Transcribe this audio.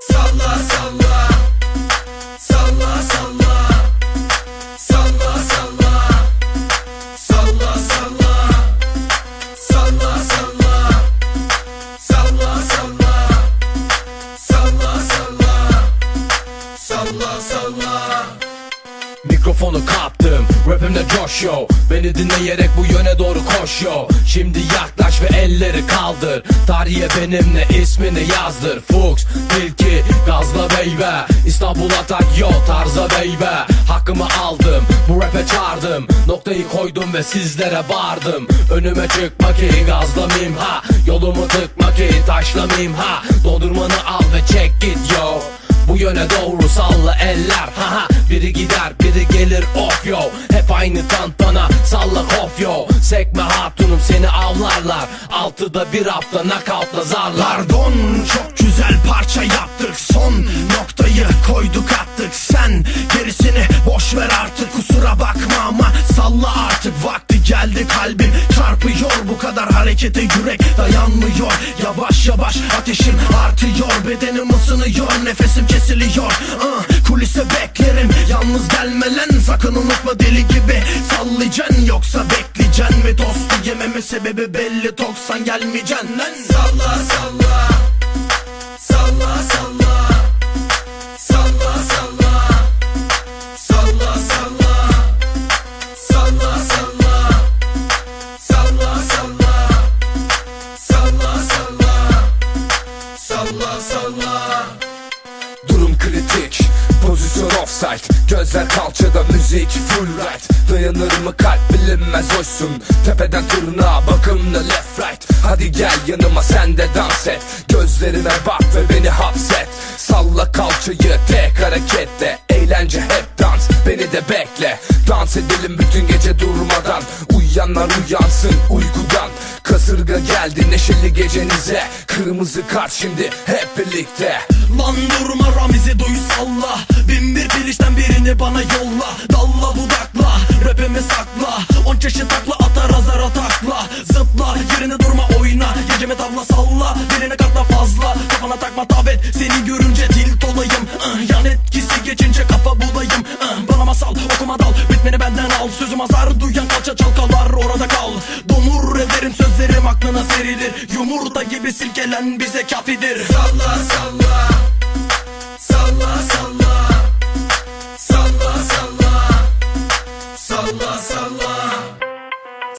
Salla salla Mikrofonu kaptım. Rapimde coş yo. Beni dinleyerek bu yöne doğru koş yo. Şimdi yaklaş ve elleri kaldır. Tarihe benimle ismini yazdır. Fuchs, Tilki, Gazla Beybe. İstanbul atak yo tarza beybe. Hakkımı aldım bu rap'e çağırdım. Noktayı koydum ve sizlere bağırdım. Önüme çıkma ki gazlamayayım ha. Yolumu tıkma ki taşlamayayım ha. Dondurmanı al ve çek git yo. Bu yöne doğru salla eller Biri gider biri gelir yo. Hep aynı tantana salla kof yo. Sekme hatunum seni avlarlar. Altıda bir hafta knockoutla zarlar. Pardon çok güzel parça yaptık. Son noktayı koyduk attık. Sen gerisini boş ver artık. Kusura bakma ama salla artık. Vakti geldi kalbim çarpıyor. Bu kadar harekete yürek dayanmıyor. Yavaş yavaş ateşim artıyor. Bedenim ısınıyor nefesim kesiliyor. Ah, Kulise beklerim yalnız gelme lan Sakın unutma deli gibi. Sallayacaksın Yoksa bekleyeceksin ve tostu yememin sebebi belli. Toksan gelmeyeceksin lan. Salla Salla Pozisyon offside Gözler kalçada müzik full right. Dayanır mı kalp bilinmez hoşsun Tepeden tırnağa bakımlı left right. Hadi gel yanıma sen de dans et. Gözlerime bak ve beni hapset. Salla kalçayı tek hareketle. Eğlence hep dans beni de bekle. Dans edelim bütün gece durmadan. Uyuyanlar uyansın uykudan Kasırga geldi neşeli gecenize. Kırmızı kart şimdi hep birlikte. Lan durma Ramiz'i duy salla. Bin bir bilişten birini bana yolla. Dalla budakla rapimi sakla. On çeşit takla atar azara takla Zıpla yerinde durma oyna. Geceme tavla salla. Birine katla fazla. Kafana takma tabet Seni görünce tilt olayım Yan etkisi geçince kafa bulayım. Bana masal okuma dal Sözüm azar duyan kalça çalkalar orada kal. Domur ederim sözlerim aklına serilir. Yumurta gibi silkelen bize kafidir. Salla salla. Salla salla